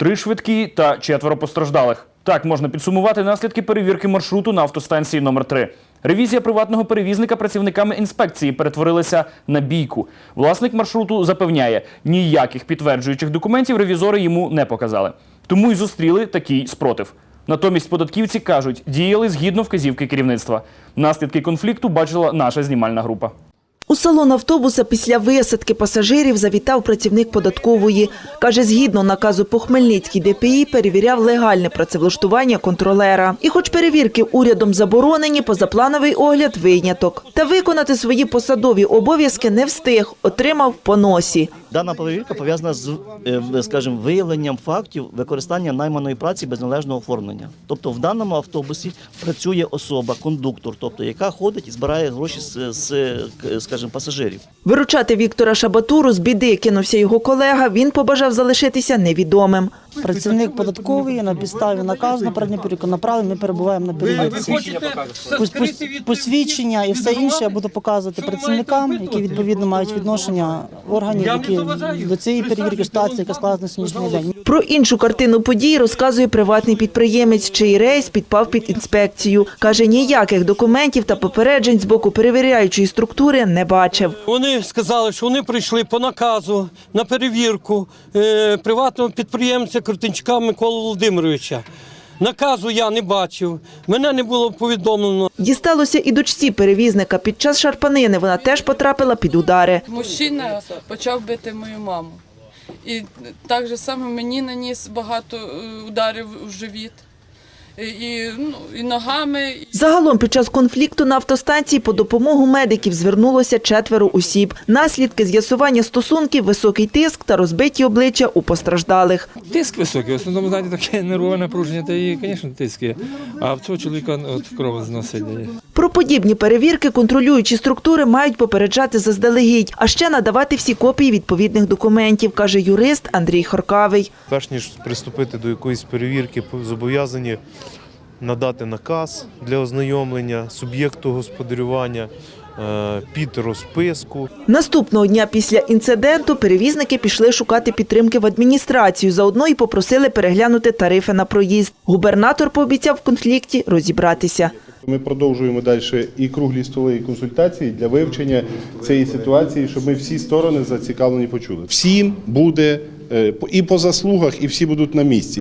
три швидкі та четверо постраждалих. Так можна підсумувати наслідки перевірки маршруту на автостанції номер 3 Ревізія приватного перевізника працівниками інспекції перетворилася на бійку. Власник маршруту запевняє, ніяких підтверджуючих документів ревізори йому не показали. Тому й зустріли такий спротив. Натомість податківці кажуть, діяли згідно вказівки керівництва. Наслідки конфлікту бачила наша знімальна група. У салон автобуса після висадки пасажирів завітав працівник податкової. Каже, згідно наказу по Хмельницькій ДПІ перевіряв легальне працевлаштування контролера. І хоч перевірки урядом заборонені, позаплановий огляд виняток. Та виконати свої посадові обов'язки не встиг, отримав по носі. Дана перевірка пов'язана з, е, скажімо, виявленням фактів використання найманої праці без належного оформлення. Тобто в даному автобусі працює особа, кондуктор, тобто яка ходить і збирає гроші з, к- скажімо, пасажирів. Виручати Віктора Шабатуру з біди кинувся його колега. Він побажав залишитися невідомим. Працівник податковий на підставі наказу на передню перевірку направлений, ми перебуваємо на перевірці. Пос- пос- Посвідчення і все інше я буду показувати працівникам, які відповідно мають відношення органів, які до цієї перевірки ситуації, яка склалася на сьогоднішній день. Про іншу картину подій розказує приватний підприємець, чий рейс підпав під інспекцію. Каже, ніяких документів та попереджень з боку перевіряючої структури не бачив. Вони сказали, що вони прийшли по наказу на перевірку е, приватного підприємця Крутенчука Миколи Володимировича. Наказу я не бачив, мене не було повідомлено. Дісталося і дочці перевізника. Під час шарпанини вона теж потрапила під удари. Мужчина почав бити мою маму. І так же саме мені наніс багато е, ударів у живіт. І, ну, і ногами. Загалом під час конфлікту на автостанції по допомогу медиків звернулося четверо осіб. Наслідки з'ясування стосунків, високий тиск та розбиті обличчя у постраждалих. Тиск високий, в основному знаєте, таке нервове напруження, та і, звісно, тиск є. А в цього чоловіка от, кров зносить. Про подібні перевірки контролюючі структури мають попереджати заздалегідь, а ще надавати всі копії відповідних документів, каже юрист Андрій Хоркавий. перш ніж приступити до якоїсь перевірки, зобов'язані надати наказ для ознайомлення суб'єкту господарювання е, під розписку. Наступного дня після інциденту перевізники пішли шукати підтримки в адміністрацію. Заодно і попросили переглянути тарифи на проїзд. Губернатор пообіцяв в конфлікті розібратися. Ми продовжуємо далі і круглі столи, і консультації для вивчення цієї ситуації, щоб ми всі сторони зацікавлені почули. Всім буде е, і по заслугах, і всі будуть на місці.